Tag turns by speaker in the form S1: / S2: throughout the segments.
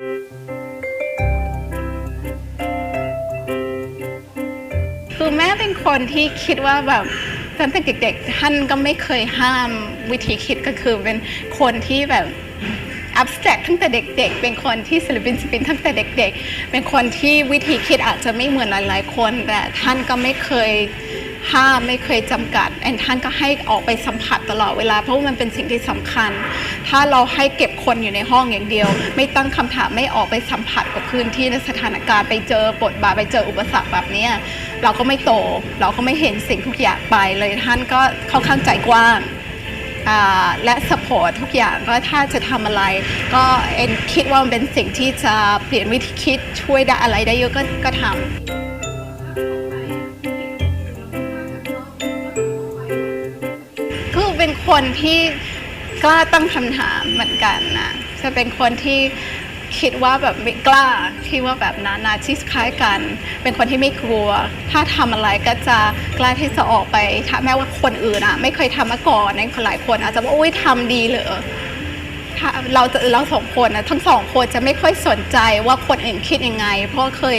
S1: คือแม่เป็นคนที่คิดว่าแบบตั้งแต่เด็กๆท่านก็ไม่เคยห้ามวิธีคิดก็คือเป็นคนที่แบบ abstract ตั้งแต่เด็ก ๆ เป็นคนที่ศิลปินศิลปินตั้งแต่เด็ก ๆ เป็นคนที่วิธีคิดอาจจะไม่เหมือนหลายๆคน แต่ท่านก็ไม่เคย ห้ามไม่เคยจำกัดแอนท่านก็ให้ออกไปสัมผัสตลอดเวลาเพราะว่ามันเป็นสิ่งที่สำคัญ ถ้าเราให้เก็บคนอยู่ในห้องอย่างเดียว ไม่ตั้งคำถามไม่ออกไปสัมผัสกับพื้นที่ในสถานการณ์ไปเจอบทบาทไปเจออุปสรรคแบบนี้เราก็ไม่โต เราก็ไม่เห็นสิ่งทุกอย่างไปเลยท่านก็เข้าข้างใจกว้างและสปอร์ตทุกอย่างก็ถ้าจะทำอะไร ก็เอ็นคิดว่ามันเป็นสิ่งที่จะเปลี่ยนวิธีคิดช่วยได้อะไรได้เยอะก็ก็ทำ คนที่กล้าตั้งคำถามเหมือนกันนะจะเป็นคนที่คิดว่าแบบไม่กล้าคิดว่าแบบนั้นนะที่คล้ายกัน เป็นคนที่ไม่กลัว ถ้าทำอะไรก็จะกล้าที่จะออกไปถ้าแม้ว่าคนอื่นอะ ไม่เคยทำมาก่อนในหลายคน อาจจะว่าโอ้ยทำดีเหรอถ้าเราจะเราสองคนนะทั้งสองคนจะไม่ค่อยสนใจว่าคนอื่นคิดยังไง เพราะเคย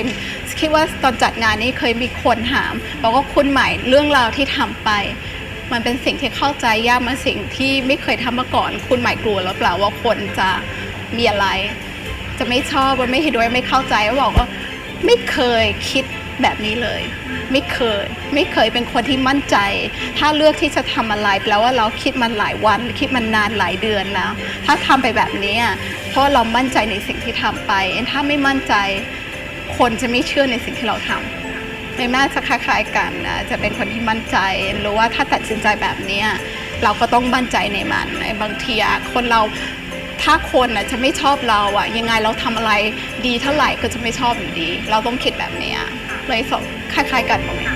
S1: คิดว่าตอนจัดงานนี้เคยมีคนถามบอกว่าคุณใหม่เรื่องราวที่ทำไป มันเป็นสิ่งที่เข้าใจยากมันสิ่งที่ไม่เคยทำมาก่อน คุณหม่กลัวหรือเปล่าว่าคนจะมีอะไร จะไม่ชอบว่าไม่เห็นด้วยไม่เข้าใจว่าบอกว่าไม่เคยคิดแบบนี้เลย ไม่เคย ไม่เคยเป็นคนที่มั่นใจ ถ้าเลือกที่จะทำอะไรแปลว่าเราคิดมันหลายวัน คิดมันนานหลายเดือนแล้ว ถ้าทำไปแบบนี้เพราะเรามั่นใจในสิ่งที่ทำไปถ้าไม่มั่นใจ คนจะไม่เชื่อในสิ่งที่เราทำ ในแม่จะคล้ายๆกันนะจะเป็นคนที่มั่นใจรู้ว่าถ้าตัดสินใจแบบนี้เราก็ต้องมั่นใจในมันในบางทีคนเราถ้าคนอะจะไม่ชอบเราอะยังไงเราทำอะไรดีเท่าไหร่ก็จะไม่ชอบอยู่ดี เราต้องคิดแบบนี้เลยสองคล้ายๆกันตรงนี้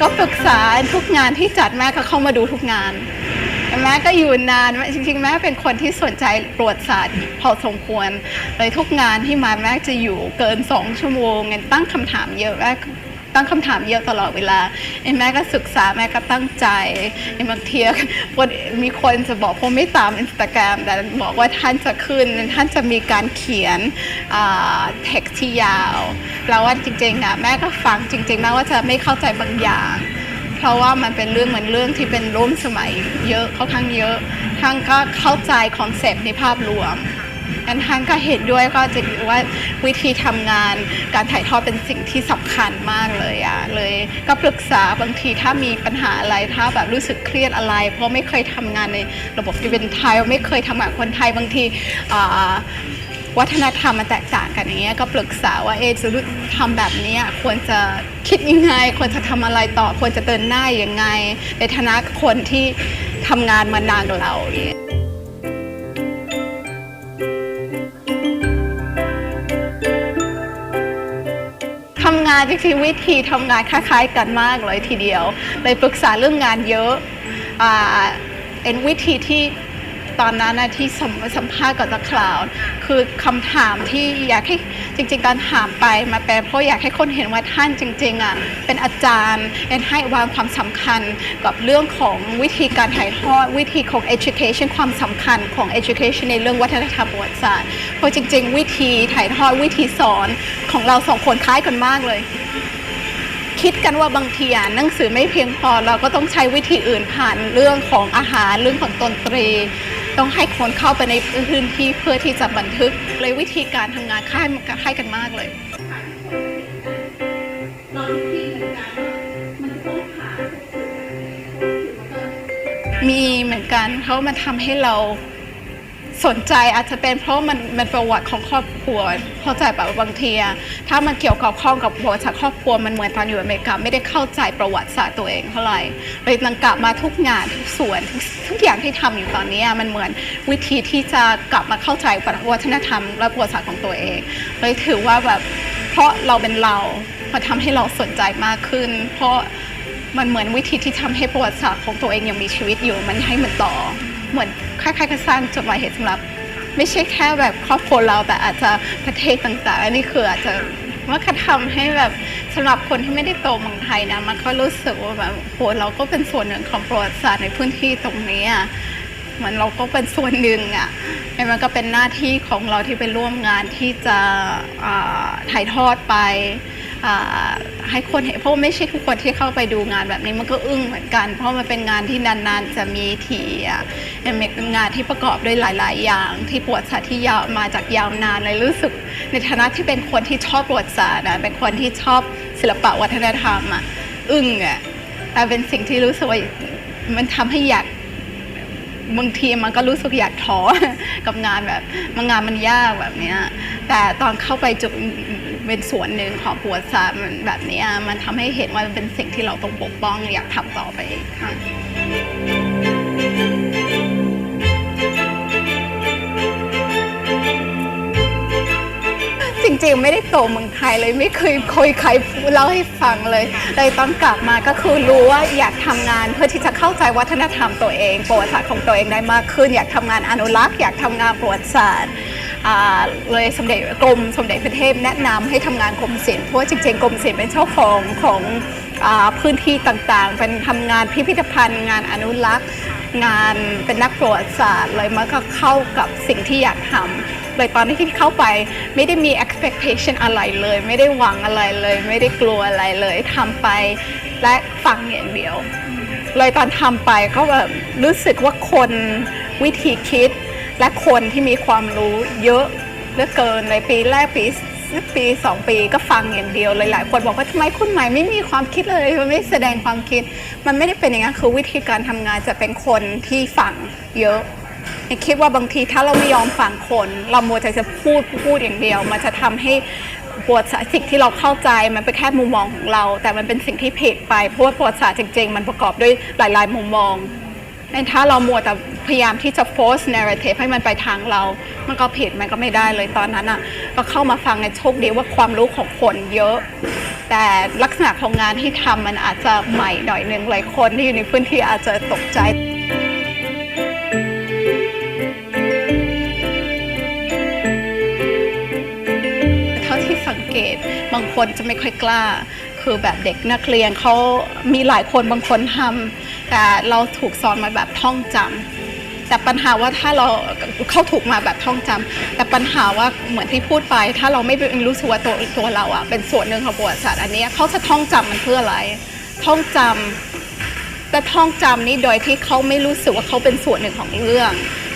S1: ก็ปรึกษาทุกงานที่จัดแม่ก็เข้ามาดูทุกงาน แม่ก็อยู่นานจริงๆแม่เป็นคนที่สนใจประวัติศาสตร์พอสมควรเลยทุกงานที่มาแม่จะอยู่เกินสองชั่วโมงตั้งคำถามเยอะแม่ตั้งคำถามเยอะตลอดเวลาเอ็นแม่ก็ศึกษาแม่ก็ตั้งใจเอ็นบางทีคนมีคนจะบอกผมไม่ตามอินสตาแกรมแต่บอกว่าท่านจะขึ้นท่านจะมีการเขียนเท็กที่ยาวแปลว่าจริงๆอะแม่ก็ฟังจริงๆแม่ว่าจะไม่เข้าใจบางอย่าง เพราะว่ามันเป็นเรื่องเหมือนเรื่องที่เป็นร่วมสมัยเยอะค่อนข้างเยอะท่านก็เข้าใจคอนเซปต์ในภาพรวมงั้นท่านก็เห็นด้วยก็จะว่าวิธีทำงานการถ่ายทอดเป็นสิ่งที่สำคัญมากเลยอะเลยก็ปรึกษาบางทีถ้ามีปัญหาอะไรถ้าแบบรู้สึกเครียดอะไร เพราะไม่เคยทำงานในระบบที่เป็นไทยไม่เคยทำงานคนไทยบางทีอ่า วัฒนธรรมมันแตกต่างกันอย่างเงี้ยก็ปรึกษาว่าเอจะรู้ทำแบบนี้ควรจะคิดยังไง ควรจะทำอะไรต่อควรจะเดินหน้ายังไง ในฐานะคนที่ทำงานมานานกว่าเราเนี่ยทำงานจริงๆวิธีทำงานคล้ายๆกันมากเลยทีเดียวเลยปรึกษาเรื่องงานเยอะอ่าเป็นวิธีที่ ตอนนั้นนะที่สัมสัมภาษณ์กับตะคลาวคือคำถามที่อยากให้จริง ๆ การถามไปมาแปลเพราะอยากให้คนเห็นว่าท่านจริงๆอะเป็นอาจารย์เอ็นให้วางความสำคัญกับเรื่องของวิธีการถ่ายทอดวิธีของ education ความสำคัญของ education ในเรื่องวัฒนธรรมประวัติศาสตร์เพราะจริง ๆ วิธีถ่ายทอดวิธีสอนของเราสองคนคล้ายกันมากเลยคิดกันว่าบางทีอ่านหนังสือไม่เพียงพอเราก็ต้องใช้วิธีอื่นผ่านเรื่องของอาหารเรื่องของดนตรี ต้องให้คนเข้าไปในพื้นที่เพื่อที่จะบันทึกเลยวิธีการทำงานค่ายค่ายกันมากเลยมีเหมือนกันเขามาทำให้เรา สนใจอาจจะเป็นเพราะมันมันประวัติของครอบครัวเข้าใจแบบบางทีถ้ามันเกี่ยวกับข้องกับประวัติครอบครัวมันเหมือนตอนอยู่อเมริกาไม่ได้เข้าใจประวัติศาสตร์ตัวเองเท่าไหร่เลยนังกลับมาทุกงานทุกส่วนทุกทุกอย่างที่ทำอยู่ตอนนี้มันเหมือนวิธีที่จะกลับมาเข้าใจวัฒนธรรม และประวัติศาสตร์ของตัวเองเลยถือว่าแบบเพราะเราเป็นเรามาทำให้เราสนใจมากขึ้น เพราะมันเหมือนวิธีที่ทำให้ประวัติศาสตร์ของตัวเองยังมีชีวิตอยู่มันให้มันต่อ เหมือนคล้ายๆกับสร้างจดหมายเหตุสำหรับ ไม่ใช่แค่แบบครอบครัวเราแต่อาจจะประเทศต่างๆ อันนี้คืออาจจะมันก็ทำให้แบบสำหรับคนที่ไม่ได้โตเมืองไทยนะมันก็รู้สึกว่าแบบโหเราก็เป็นส่วนหนึ่งของประวัติศาสตร์ในพื้นที่ตรงนี้อะเหมือนเราก็เป็นส่วนหนึ่งอะแล้มันก็เป็นหน้าที่ของเราที่ไปร่วมงานที่จะถ่ายทอดไป ให้คนเห็นเพราะว่าไม่ใช่ทุกคนที่เข้าไปดูงานแบบนี้มันก็อึ้งเหมือนกัน เพราะมันเป็นงานที่นานๆ จะมีทีอะมันเป็นงานที่ประกอบด้วยหลาย ๆ อย่าง ที่ประวัติศาสตร์ที่ยาวมาจากยาวนานเลยรู้สึก ในฐานะที่เป็นคนที่ชอบประวัติศาสตร์นะเป็นคนที่ชอบศิลปะวัฒนธรรมอะอึ้งอะแต่เป็นสิ่งที่รู้สึกว่ามันทำให้อยากบางทีมันก็รู้สึกอยากท้อกับงานแบบงานมันยากแบบเนี้ย แต่ตอนเข้าไปจุดเป็นส่วนหนึ่งของประวัติศาสตร์มันแบบเนี้ยมันทำให้เห็นว่ามันเป็นสิ่งที่เราต้องปกป้องอยากทำต่อไปค่ะจริงๆ ไม่ได้โตเมืองไทยเลยไม่เคยคุยใครเล่าให้ฟังเลยเลยตอนกลับมาก็คือรู้ว่าอยากทำงานเพื่อที่จะเข้าใจวัฒนธรรมตัวเองประวัติศาสตร์ของตัวเองได้มากขึ้น อยากทำงานอนุรักษ์ อยากทำงานประวัติศาสตร์อ่า เลยสมเด็จกรมสมเด็จพระเทพแนะนำให้ทำงานกรมศิลป์เพราะว่าจริงๆกรมศิลป์เป็นเจ้าของของอพื้นที่ต่างๆ เป็นทำงานพิพิธภัณฑ์ งานอนุรักษ์ งานเป็นนักประวัติศาสตร์เลยมันก็เข้ากับสิ่งที่อยากทำเลยตอนที่เข้าไปไม่ได้มี expectation อะไรเลย ไม่ได้หวังอะไรเลย ไม่ได้กลัวอะไรเลยทำไปและฟังอย่างเดียวเลยตอนทำไปก็แบบรู้สึกว่าคนวิธีคิด และคนที่มีความรู้เยอะเหลือเกินในปีแรกปีปีสองปีก็ฟังอย่างเดียวเลยหลายคนบอกว่าทำไมคุณใหม่ไม่มีความคิดเลยมันไม่แสดงความคิด มันไม่ได้เป็นอย่างนั้นคือวิธีการทำงานจะเป็นคนที่ฟังเยอะคิดว่าบางทีถ้าเราไม่ยอมฟังคน เรามัวแต่จะพูดพูดอย่างเดียว มันจะทำให้ปวดสิ่งที่เราเข้าใจมันเป็นแค่มุมมองของเรา แต่มันเป็นสิ่งที่ผิดไปเพราะว่าประวัติศาสตร์จริงๆ มันประกอบด้วยหลาย ๆ มุมมอง ถ้าเรามัวแต่พยายามที่จะ force narrative ให้มันไปทางเรา มันก็ผิดมันก็ไม่ได้เลยตอนนั้นอะ ก็เข้ามาฟังในโชคดีว่าความรู้ของคนเยอะ แต่ลักษณะของงานที่ทำมันอาจจะใหม่หน่อยนึงหลายคนที่อยู่ในพื้นที่อาจจะตกใจเท่าที่สังเกตบางคนจะไม่ค่อยกล้า คือแบบเด็กนักเรียนเขามีหลายคนบางคนทำแต่เราถูกสอนมาแบบท่องจำแต่ปัญหาว่าถ้าเราเขาถูกมาแบบท่องจำแต่ปัญหาว่าเหมือนที่พูดไป ถ้าเราไม่รู้สึกว่าตัวตัวเราอะเป็นส่วนหนึ่งของประวัติศาสตร์อันนี้เขาจะท่องจำมันเพื่ออะไร ท่องจำแต่ท่องจำนี้โดยที่เขาไม่รู้สึกว่าเขาเป็นส่วนหนึ่งของเรื่อง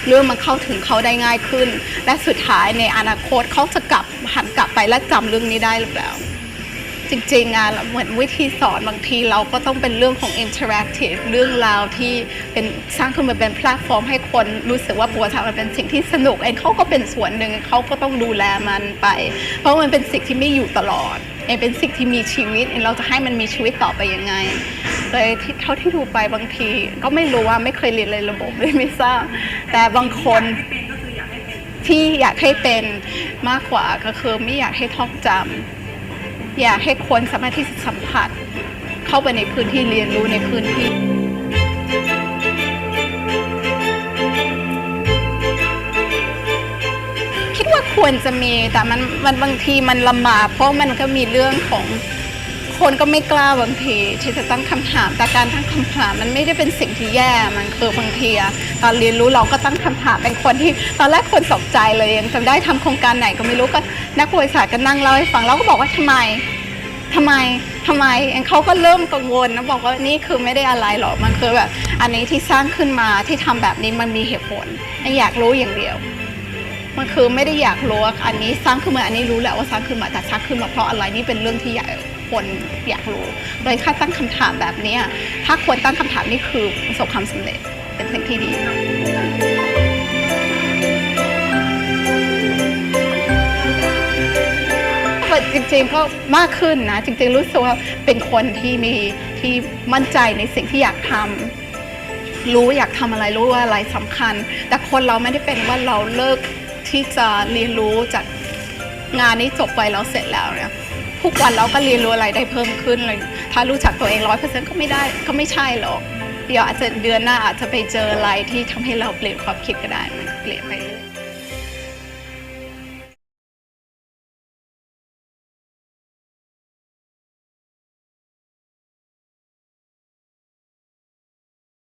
S1: เรื่องมันเข้าถึงเขาได้ง่ายขึ้น และสุดท้ายในอนาคตเขาจะกลับหันกลับไปและจำเรื่องนี้ได้หรือเปล่า จริงๆงานเหมือนวิธีสอนบางทีเราก็ต้องเป็นเรื่องของ interactive เรื่องราวที่เป็นสร้างขึ้นมาเป็นแพลตฟอร์ม ให้คนรู้สึกว่าประวัติศามันเป็นสิ่งที่สนุกเองเขาก็เป็นส่วนหนึ่งเขาก็ต้องดูแลมันไป เพราะมันเป็นสิ่งที่ไม่อยู่ตลอดเองเป็นสิ่งที่มีชีวิตเองเราจะให้มันมีชีวิตต่อไปยังไงเลยที่เท่าที่ดูไปบางที ก็ไม่รู้ว่าไม่เคยเรียนเลยระบบเลยไม่ทราบแต่บางคนที่อยากให้เป็นมากกว่าก็คือไม่อยากให้ท่องจำ อยากให้คนสามารถที่จะสัมผัส เข้าไปในพื้นที่เรียนรู้ในพื้นที่คิดว่าควรจะมีแต่มันมันบางทีมันลำบากเพราะมันก็มีเรื่องของ คนก็ไม่กล้าบางทีที่จะตั้งคำถาม แต่การตั้งคำถามมันไม่ได้เป็นสิ่งที่แย่ มันคือบางทีตอนเรียนรู้เราก็ตั้งคำถามเป็นคนที่ตอนแรกคนตกใจเลยยังจำได้ทำโครงการไหนก็ไม่รู้ก็นักประวัติศาสตร์ก็นั่งเล่าให้ฟังเราก็บอกว่าทำไมทำไมทำไมเองเขาก็เริ่มกังวลนะบอกว่านี่คือไม่ได้อะไรหรอกมันคือแบบ อันนี้ที่สร้างขึ้นมาที่ทำแบบนี้มันมีเหตุผลอยากรู้อย่างเดียวมันคือไม่ได้อยากรู้ว่าอันนี้สร้างขึ้นมาอันนี้รู้แหละว่าสร้างขึ้นมาแต่สร้างขึ้นมาเพราะอะไรนี่เป็นเรื่องที่อยาก คนอยากรู้เลยถ้าตั้งคำถามแบบนี้ถ้าควรตั้งคำถามนี่คือประสบความสำเร็จเป็นสิ่งที่ดีแต่จริงๆก็มากขึ้นนะ จริงๆ รู้สึกว่าเป็นคนที่มีที่มั่นใจในสิ่งที่อยากทำรู้อยากทำอะไรรู้ว่าอะไรสำคัญ แต่คนเราไม่ได้เป็นว่าเราเลิกที่จะเรียนรู้จากงานนี้จบไปแล้วเสร็จแล้วเนี่ย ทุกวันเราก็เรียนรู้อะไรได้เพิ่มขึ้นเลย ถ้ารู้จักตัวเองร้อยเปอร์เซ็นต์ก็ไม่ได้ก็ไม่ใช่หรอก เดี๋ยวอาจจะเดือนหน้าอาจจะไปเจออะไรที่ทำให้เราเปลี่ยนความคิดก็ได้มันเปลี่ยนไป